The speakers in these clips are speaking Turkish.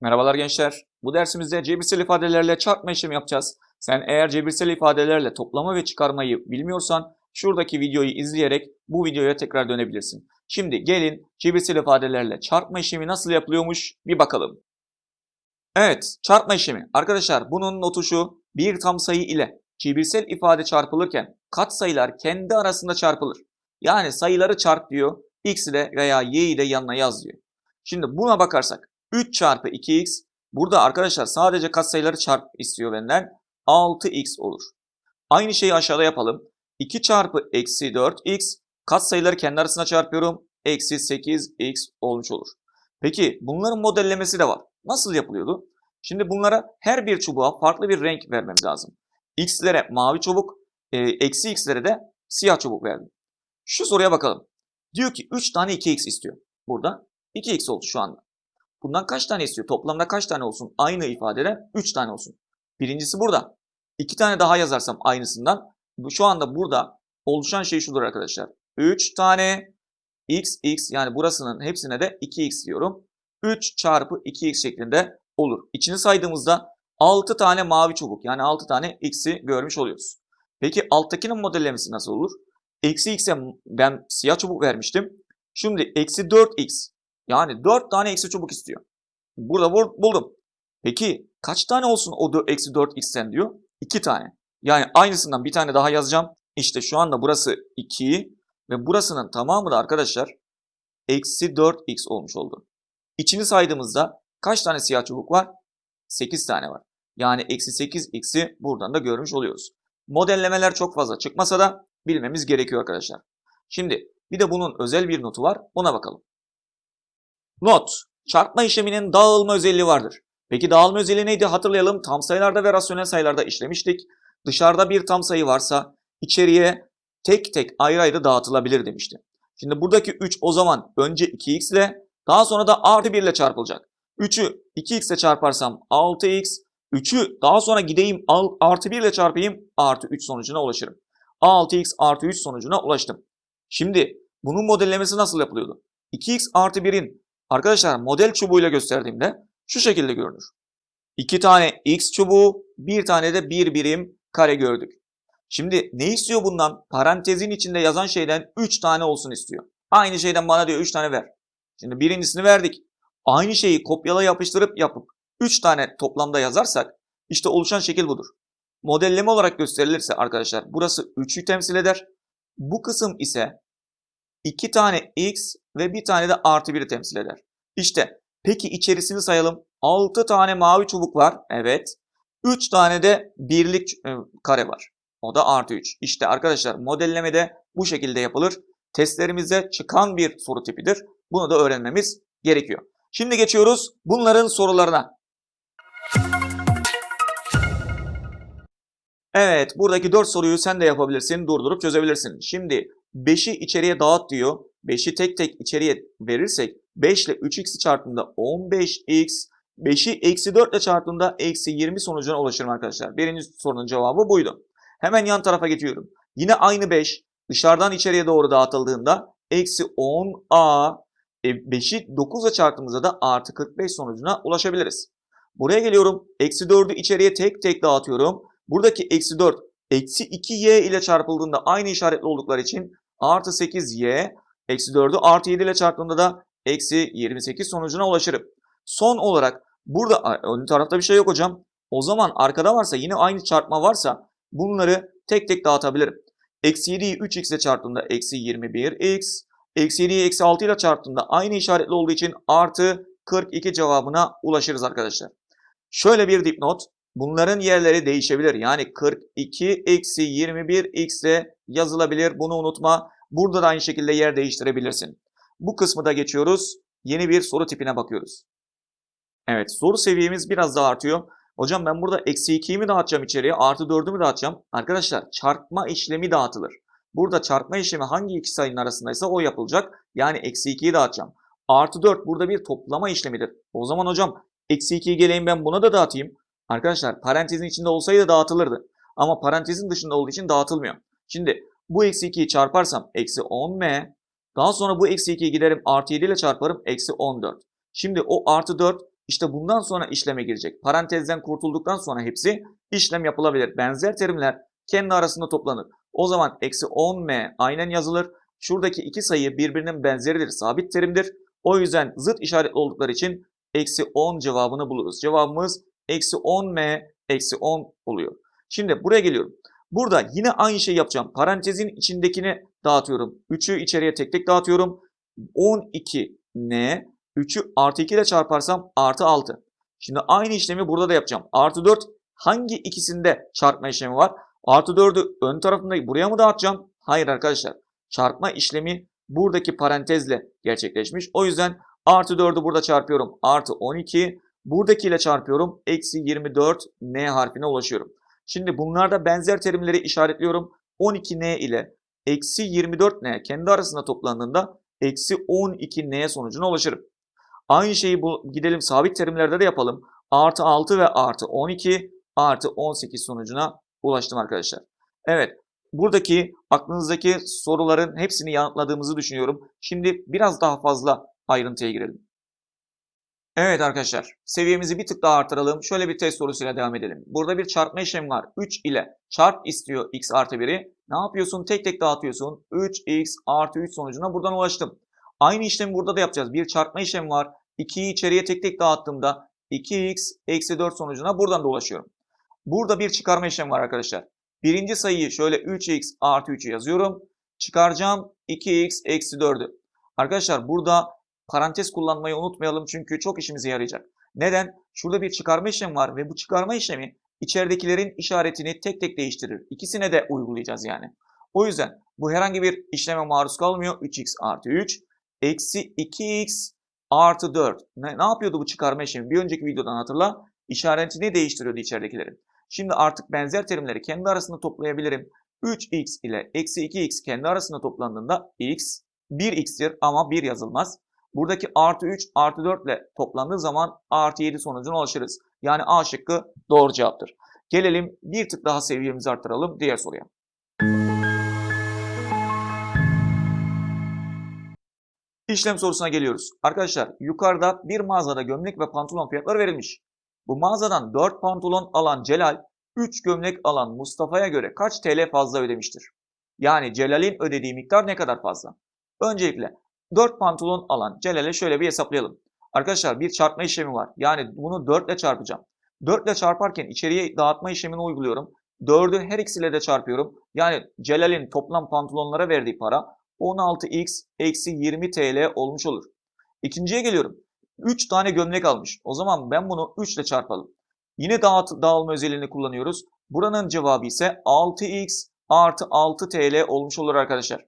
Merhabalar gençler. Bu dersimizde cebirsel ifadelerle çarpma işlemi yapacağız. Sen eğer cebirsel ifadelerle toplama ve çıkarmayı bilmiyorsan şuradaki videoyu izleyerek bu videoya tekrar dönebilirsin. Şimdi gelin cebirsel ifadelerle çarpma işlemi nasıl yapılıyormuş bir bakalım. Evet, çarpma işlemi. Arkadaşlar bunun notu şu. Bir tam sayı ile cebirsel ifade çarpılırken katsayılar kendi arasında çarpılır. Yani sayıları çarp diyor. X'i de veya Y'yi de yanına yaz diyor. Şimdi buna bakarsak 3 çarpı 2x burada arkadaşlar sadece katsayıları çarp istiyor benden. 6x olur. Aynı şeyi aşağıda yapalım. 2 çarpı eksi 4x katsayıları kendi arasına çarpıyorum. Eksi 8x olmuş olur. Peki bunların modellemesi de var. Nasıl yapılıyordu? Şimdi bunlara her bir çubuğa farklı bir renk vermem lazım. X'lere mavi çubuk, e, eksi x'lere de siyah çubuk verdim. Şu soruya bakalım. Diyor ki 3 tane 2x istiyor. Burada 2x oldu şu anda. Bundan kaç tane istiyor? Toplamda kaç tane olsun? Aynı ifadeden 3 tane olsun. Birincisi burada. 2 tane daha yazarsam aynısından. Şu anda burada oluşan şey şudur arkadaşlar. 3 tane x x yani burasının hepsine de 2x diyorum. 3 çarpı 2x şeklinde olur. İçini saydığımızda 6 tane mavi çubuk yani 6 tane x'i görmüş oluyoruz. Peki alttakinin modellemesi nasıl olur? Eksi x'e ben siyah çubuk vermiştim. Şimdi eksi 4x yani 4 tane eksi çubuk istiyor. Burada bul- buldum. Peki kaç tane olsun o eksi 4x'ten diyor? 2 tane. Yani aynısından bir tane daha yazacağım. İşte şu anda burası 2 ve burasının tamamı da arkadaşlar eksi 4x olmuş oldu. İçini saydığımızda kaç tane siyah çubuk var? 8 tane var. Yani eksi 8x'i buradan da görmüş oluyoruz. Modellemeler çok fazla çıkmasa da bilmemiz gerekiyor arkadaşlar. Şimdi bir de bunun özel bir notu var. Ona bakalım. Not. Çarpma işleminin dağılma özelliği vardır. Peki dağılma özelliği neydi? Hatırlayalım. Tam sayılarda ve rasyonel sayılarda işlemiştik. Dışarıda bir tam sayı varsa içeriye tek tek ayrı ayrı dağıtılabilir demişti. Şimdi buradaki 3 o zaman önce 2x ile daha sonra da artı 1 ile çarpılacak. 3'ü 2x ile çarparsam 6x, 3'ü daha sonra gideyim al- artı 1 ile çarpayım artı 3 sonucuna ulaşırım. 6x artı 3 sonucuna ulaştım. Şimdi bunun modellemesi nasıl yapılıyordu? 2x artı 1'in arkadaşlar model çubuğuyla gösterdiğimde şu şekilde görünür. 2 tane x çubuğu, bir tane de bir birim kare gördük. Şimdi ne istiyor bundan? Parantezin içinde yazan şeyden 3 tane olsun istiyor. Aynı şeyden bana diyor 3 tane ver. Şimdi birincisini verdik. Aynı şeyi kopyala yapıştırıp yapıp 3 tane toplamda yazarsak işte oluşan şekil budur. Modelleme olarak gösterilirse arkadaşlar burası 3'ü temsil eder. Bu kısım ise 2 tane x ve bir tane de artı 1'i temsil eder. İşte peki içerisini sayalım. 6 tane mavi çubuk var. Evet. 3 tane de birlik e, kare var. O da artı 3. İşte arkadaşlar modelleme de bu şekilde yapılır. Testlerimizde çıkan bir soru tipidir. Bunu da öğrenmemiz gerekiyor. Şimdi geçiyoruz bunların sorularına. Evet, buradaki 4 soruyu sen de yapabilirsin, durdurup çözebilirsin. Şimdi 5'i içeriye dağıt diyor. 5'i tek tek içeriye verirsek 5 ile 3x'i çarptığında 15x, 5'i eksi 4 ile çarptığında eksi 20 sonucuna ulaşırım arkadaşlar. Birinci sorunun cevabı buydu. Hemen yan tarafa geçiyorum. Yine aynı 5 dışarıdan içeriye doğru dağıtıldığında eksi 10a, e, 5'i 9'a çarptığımızda da artı 45 sonucuna ulaşabiliriz. Buraya geliyorum. Eksi 4'ü içeriye tek tek dağıtıyorum. Buradaki eksi 4 eksi 2y ile çarpıldığında aynı işaretli oldukları için artı 8y eksi 4'ü artı 7 ile çarptığında da eksi 28 sonucuna ulaşırım. Son olarak burada ön tarafta bir şey yok hocam. O zaman arkada varsa yine aynı çarpma varsa bunları tek tek dağıtabilirim. Eksi 7'yi 3x ile çarptığımda eksi 21x. Eksi 7'yi eksi 6 ile çarptığımda aynı işaretli olduğu için artı 42 cevabına ulaşırız arkadaşlar. Şöyle bir dipnot. Bunların yerleri değişebilir. Yani 42 eksi 21 x de yazılabilir. Bunu unutma. Burada da aynı şekilde yer değiştirebilirsin. Bu kısmı da geçiyoruz. Yeni bir soru tipine bakıyoruz. Evet soru seviyemiz biraz daha artıyor. Hocam ben burada eksi 2'yi mi dağıtacağım içeriye artı 4'ü mü dağıtacağım? Arkadaşlar çarpma işlemi dağıtılır. Burada çarpma işlemi hangi iki sayının arasındaysa o yapılacak. Yani eksi 2'yi dağıtacağım. Artı 4 burada bir toplama işlemidir. O zaman hocam eksi 2'yi geleyim ben buna da dağıtayım. Arkadaşlar parantezin içinde olsaydı dağıtılırdı. Ama parantezin dışında olduğu için dağıtılmıyor. Şimdi bu eksi 2'yi çarparsam eksi 10m. Daha sonra bu eksi 2'yi giderim artı 7 ile çarparım eksi 14. Şimdi o artı 4 İşte bundan sonra işleme girecek. Parantezden kurtulduktan sonra hepsi işlem yapılabilir. Benzer terimler kendi arasında toplanır. O zaman eksi 10m aynen yazılır. Şuradaki iki sayı birbirinin benzeridir, sabit terimdir. O yüzden zıt işaretli oldukları için eksi 10 cevabını buluruz. Cevabımız eksi 10m eksi 10 oluyor. Şimdi buraya geliyorum. Burada yine aynı şeyi yapacağım. Parantezin içindekini dağıtıyorum. 3'ü içeriye tek tek dağıtıyorum. 12n 3'ü artı 2 ile çarparsam artı 6. Şimdi aynı işlemi burada da yapacağım. Artı 4 hangi ikisinde çarpma işlemi var? Artı 4'ü ön tarafında buraya mı dağıtacağım? Hayır arkadaşlar. Çarpma işlemi buradaki parantezle gerçekleşmiş. O yüzden artı 4'ü burada çarpıyorum. Artı 12. Buradakiyle çarpıyorum. Eksi 24 n harfine ulaşıyorum. Şimdi bunlarda benzer terimleri işaretliyorum. 12n ile eksi 24n kendi arasında toplandığında eksi 12n sonucuna ulaşırım. Aynı şeyi bu, gidelim sabit terimlerde de yapalım. Artı 6 ve artı 12 artı 18 sonucuna ulaştım arkadaşlar. Evet buradaki aklınızdaki soruların hepsini yanıtladığımızı düşünüyorum. Şimdi biraz daha fazla ayrıntıya girelim. Evet arkadaşlar seviyemizi bir tık daha artıralım. Şöyle bir test sorusuyla devam edelim. Burada bir çarpma işlemi var. 3 ile çarp istiyor x artı 1'i. Ne yapıyorsun? Tek tek dağıtıyorsun. 3x artı 3 sonucuna buradan ulaştım. Aynı işlemi burada da yapacağız. Bir çarpma işlemi var. 2'yi içeriye tek tek dağıttığımda 2x eksi 4 sonucuna buradan da ulaşıyorum. Burada bir çıkarma işlemi var arkadaşlar. Birinci sayıyı şöyle 3x artı 3'ü yazıyorum. Çıkaracağım 2x eksi 4'ü. Arkadaşlar burada parantez kullanmayı unutmayalım çünkü çok işimize yarayacak. Neden? Şurada bir çıkarma işlemi var ve bu çıkarma işlemi içeridekilerin işaretini tek tek değiştirir. İkisine de uygulayacağız yani. O yüzden bu herhangi bir işleme maruz kalmıyor. 3x artı 3 eksi 2x artı 4. Ne, ne yapıyordu bu çıkarma işlemi? Bir önceki videodan hatırla. İşaretini değiştiriyordu içeridekilerin. Şimdi artık benzer terimleri kendi arasında toplayabilirim. 3x ile eksi 2x kendi arasında toplandığında x 1x'tir ama 1 yazılmaz. Buradaki artı 3 artı 4 ile toplandığı zaman artı 7 sonucuna ulaşırız. Yani A şıkkı doğru cevaptır. Gelelim bir tık daha seviyemizi arttıralım diğer soruya. İşlem sorusuna geliyoruz. Arkadaşlar yukarıda bir mağazada gömlek ve pantolon fiyatları verilmiş. Bu mağazadan 4 pantolon alan Celal 3 gömlek alan Mustafa'ya göre kaç TL fazla ödemiştir? Yani Celal'in ödediği miktar ne kadar fazla? Öncelikle 4 pantolon alan Celal'e şöyle bir hesaplayalım. Arkadaşlar bir çarpma işlemi var. Yani bunu 4 ile çarpacağım. 4 ile çarparken içeriye dağıtma işlemini uyguluyorum. 4'ü her ikisiyle de çarpıyorum. Yani Celal'in toplam pantolonlara verdiği para 16x eksi 20 TL olmuş olur. İkinciye geliyorum. 3 tane gömlek almış. O zaman ben bunu 3 ile çarpalım. Yine dağıt, dağılma özelliğini kullanıyoruz. Buranın cevabı ise 6x artı 6 TL olmuş olur arkadaşlar.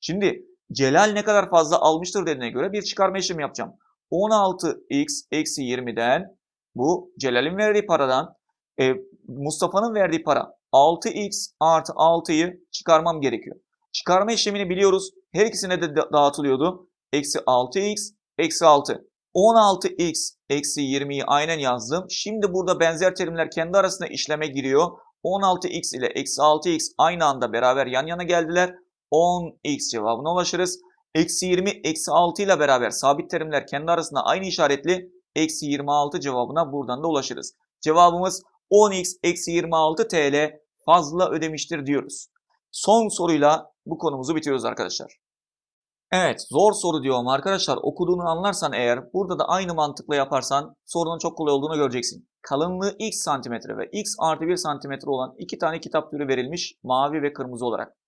Şimdi Celal ne kadar fazla almıştır dediğine göre bir çıkarma işlemi yapacağım. 16x eksi 20'den bu Celal'in verdiği paradan e, Mustafa'nın verdiği para 6x artı 6'yı çıkarmam gerekiyor. Çıkarma işlemini biliyoruz. Her ikisine de dağıtılıyordu. Eksi 6x eksi 6. 16x eksi 20'yi aynen yazdım. Şimdi burada benzer terimler kendi arasında işleme giriyor. 16x ile eksi 6x aynı anda beraber yan yana geldiler. 10x cevabına ulaşırız. Eksi 20 eksi 6 ile beraber sabit terimler kendi arasında aynı işaretli. Eksi 26 cevabına buradan da ulaşırız. Cevabımız 10x eksi 26 TL fazla ödemiştir diyoruz. Son soruyla bu konumuzu bitiriyoruz arkadaşlar. Evet zor soru diyorum arkadaşlar okuduğunu anlarsan eğer burada da aynı mantıkla yaparsan sorunun çok kolay olduğunu göreceksin. Kalınlığı x santimetre ve x artı 1 santimetre olan iki tane kitap türü verilmiş mavi ve kırmızı olarak.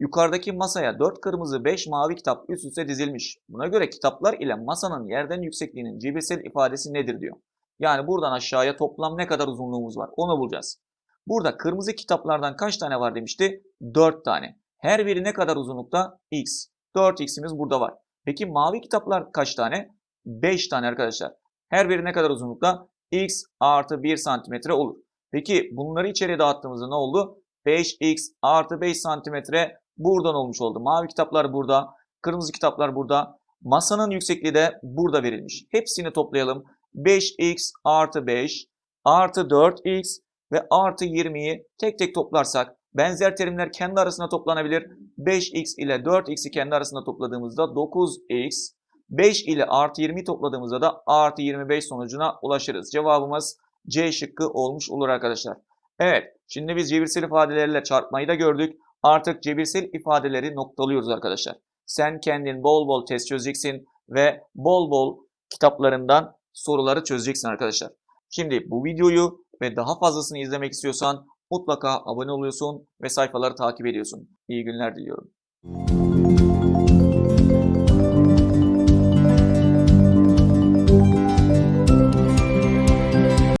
Yukarıdaki masaya 4 kırmızı 5 mavi kitap üst üste dizilmiş. Buna göre kitaplar ile masanın yerden yüksekliğinin cebirsel ifadesi nedir diyor. Yani buradan aşağıya toplam ne kadar uzunluğumuz var onu bulacağız. Burada kırmızı kitaplardan kaç tane var demişti? 4 tane. Her biri ne kadar uzunlukta? X. 4x'imiz burada var. Peki mavi kitaplar kaç tane? 5 tane arkadaşlar. Her biri ne kadar uzunlukta? x artı 1 santimetre olur. Peki bunları içeriye dağıttığımızda ne oldu? 5x artı 5 santimetre buradan olmuş oldu. Mavi kitaplar burada, kırmızı kitaplar burada. Masanın yüksekliği de burada verilmiş. Hepsini toplayalım. 5x artı 5 artı 4x ve artı 20'yi tek tek toplarsak benzer terimler kendi arasında toplanabilir. 5x ile 4x'i kendi arasında topladığımızda 9x, 5 ile artı 20 topladığımızda da artı 25 sonucuna ulaşırız. Cevabımız C şıkkı olmuş olur arkadaşlar. Evet, şimdi biz cebirsel ifadelerle çarpmayı da gördük. Artık cebirsel ifadeleri noktalıyoruz arkadaşlar. Sen kendin bol bol test çözeceksin ve bol bol kitaplarından soruları çözeceksin arkadaşlar. Şimdi bu videoyu ve daha fazlasını izlemek istiyorsan mutlaka abone oluyorsun ve sayfaları takip ediyorsun. İyi günler diliyorum.